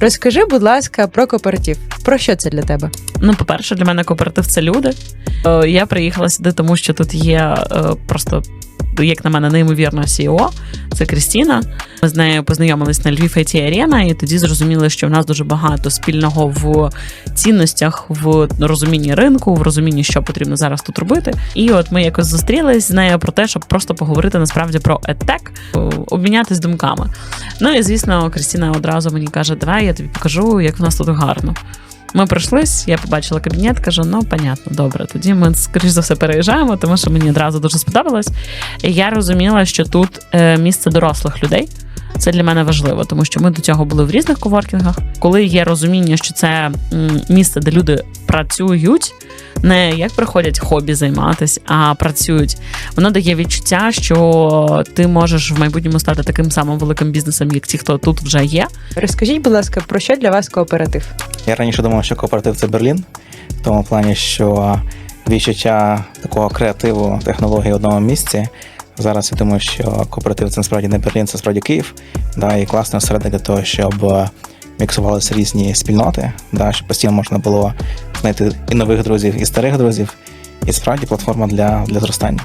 Розкажи, будь ласка, про кооператив. Про що це для тебе? Ну, по-перше, для мене кооператив це люди. Е, Я приїхала сюди, тому що тут є е, просто, як на мене, неймовірна CEO. Це Крістіна. Ми з нею познайомились на Львів IT Arena, і тоді зрозуміли, що в нас дуже багато спільного в цінностях, в розумінні ринку, в розумінні, що потрібно зараз тут робити. І от ми якось зустрілись з нею про те, щоб просто поговорити насправді про EdTech, е, обмінятись думками. Ну і звісно, Крістіна одразу мені каже: Давай я тобі покажу, як в нас тут гарно. Ми пройшлись, я побачила кабінет, кажу: ну, понятно, добре. Тоді ми, скоріш за все, переїжджаємо, тому що мені одразу дуже сподобалось. І я розуміла, що тут е, місце дорослих людей. Це для мене важливо, тому що ми до цього були в різних коворкінгах. Коли є розуміння, що це місце, де люди працюють, не як приходять хобі займатися, а працюють. Воно дає відчуття, що ти можеш в майбутньому стати таким самим великим бізнесом, як ті, хто тут вже є. Розкажіть, будь ласка, про що для вас кооператив? Я раніше думав, що кооператив це Берлін, в тому плані, що відчуття такого креативу, технології в одному місці. Зараз я думаю, що кооператив це насправді не Берлін, це справді Київ. Да, і класна середа для того, щоб е, міксувалися різні спільноти, да, щоб постійно можна було знайти і нових друзів, і старих друзів. І справді платформа для, для зростання.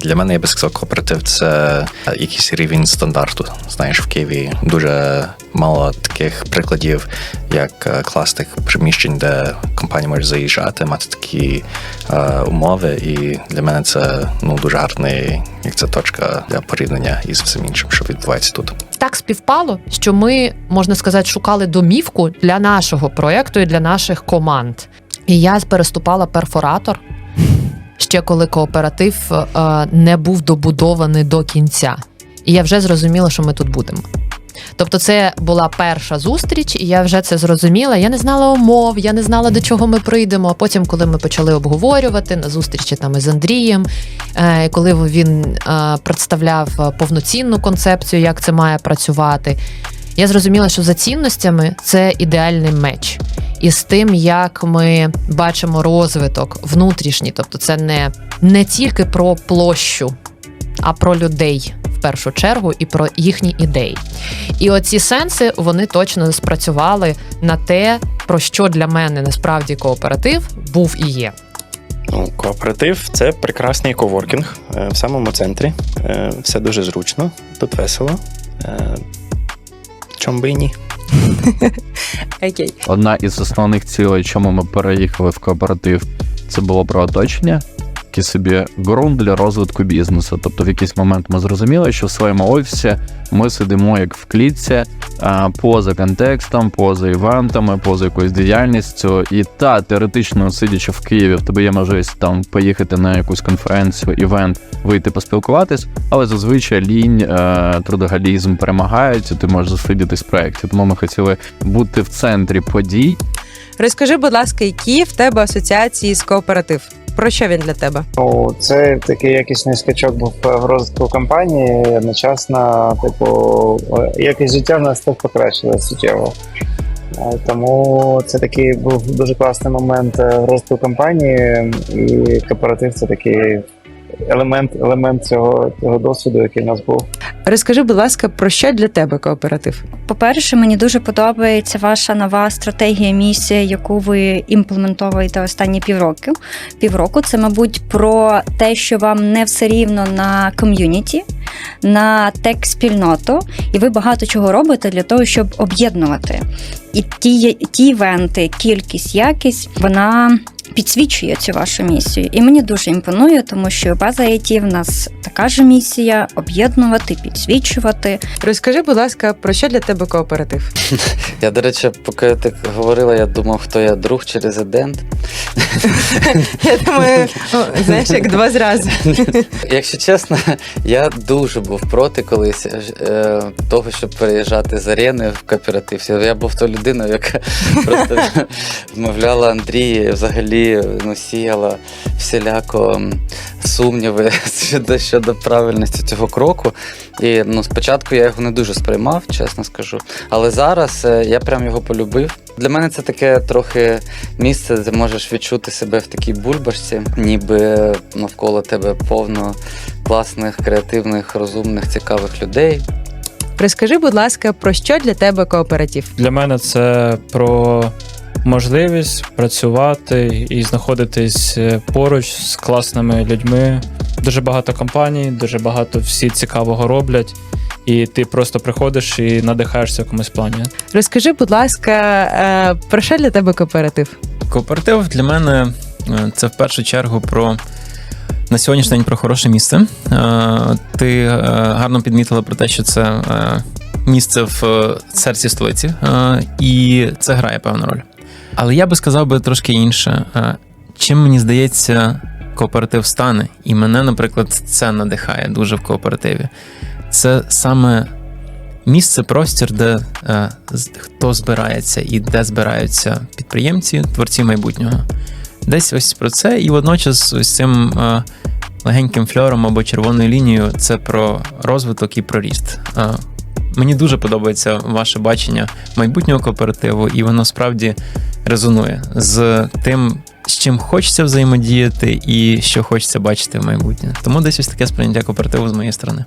Для мене я би сказав, кооператив це якийсь рівень стандарту. Знаєш, в Києві дуже мало таких прикладів, як е, класних приміщень, де компанія може заїжджати, мати такі е, умови. І для мене це ну дуже гарний, як це точка для порівняння із всім іншим, що відбувається тут. так співпало, що ми, можна сказати, шукали домівку для нашого проекту і для наших команд. І я переступала перфоратор ще коли кооператив е, не був добудований до кінця. І я вже зрозуміла, що ми тут будемо. Тобто, це була перша зустріч, і я вже це зрозуміла. Я не знала умов, я не знала, до чого ми прийдемо. А потім, коли ми почали обговорювати на зустрічі там із Андрієм, е, коли він е, представляв повноцінну концепцію, як це має працювати, я зрозуміла, що за цінностями це ідеальний меч. І з тим, як ми бачимо розвиток внутрішній, тобто це не, не тільки про площу, а про людей в першу чергу і про їхні ідеї. І оці сенси вони точно спрацювали на те, про що для мене насправді кооператив був і є. Ну, кооператив це прекрасний коворкінг е, в самому центрі. Е, Все дуже зручно, тут весело. Е, Чом би і ні. Окей. Одна із основних цілей, чому ми переїхали в кооператив, це було про оточення, який собі ґрунт для розвитку бізнесу. Тобто, в якийсь момент ми зрозуміли, що в своєму офісі ми сидимо як в клітці, поза контекстом, поза івентами, поза якоюсь діяльністю. І та теоретично, сидячи в Києві, в тебе є можливість там поїхати на якусь конференцію, івент, вийти поспілкуватись, але зазвичай лінь, е, трудоголізм перемагають, і ти можеш засидітись в проєкті. Тому ми хотіли бути в центрі подій. Розкажи, будь ласка, які в тебе асоціації з кооператив? Про що він для тебе? Ну, це такий якісний скачок був в розвитку компанії. Одночасно, типу, якість життя в нас теж покращилось суттєво. Е, Тому це такий був дуже класний момент е, розвитку компанії, і кооператив це такий елемент, елемент цього, цього досвіду, який в нас був. Розкажи, будь ласка, про що для тебе кооператив? По-перше, мені дуже подобається ваша нова стратегія, місія, яку ви імплементовуєте останні півроку. Півроку це, мабуть, про те, що вам не все рівно на ком'юніті, на тек-спільноту, і ви багато чого робите для того, щоб об'єднувати. І ті, ті івенти, кількість, якість, вона підсвічує цю вашу місію. І мені дуже імпонує, тому що база IT в нас така ж місія об'єднувати, підсвічувати. Розкажи, будь ласка, про що для тебе кооператив? Я, до речі, поки ти говорила, я думав, хто я друг чи резидент. Я думаю, ну, знаєш, як два зрази. Якщо чесно, я дуже був проти колись е, того, щоб переїжджати з арени в кооператив. Я був то людиною, яка просто вмовляла Андрія, взагалі ну, сіяла всіляко сумніви щодо, щодо правильності цього кроку. І ну, спочатку я його не дуже сприймав, чесно скажу. Але зараз е, я прям його полюбив. Для мене це таке трохи місце, де можеш відчути себе в такій бульбашці, ніби навколо тебе повно класних, креативних, розумних, цікавих людей. Розкажи, будь ласка, про що для тебе кооператив? Для мене це про можливість працювати і знаходитись е, поруч з класними людьми. Дуже багато компаній, дуже багато всі цікавого роблять, і ти просто приходиш і надихаєшся в якомусь плані. Розкажи, будь ласка, е, про що для тебе кооператив? Кооператив для мене е, це в першу чергу про на сьогоднішній день про хороше місце. Е, Ти гарно підмітила про те, що це місце в серці столиці, і це грає певну роль. Але я би сказав би трошки інше. Чим мені здається, кооператив стане, і мене, наприклад, це надихає дуже в кооперативі. Це саме місце, простір, де е, хто збирається і де збираються підприємці, творці майбутнього. Десь ось про це, і водночас ось цим е, легеньким фльором або червоною лінією це про розвиток і про ріст. Е, мені дуже подобається ваше бачення майбутнього кооперативу, і воно справді резонує з тим, з чим хочеться взаємодіяти і що хочеться бачити в майбутнє. Тому десь ось таке сприйняття кооперативу з моєї сторони.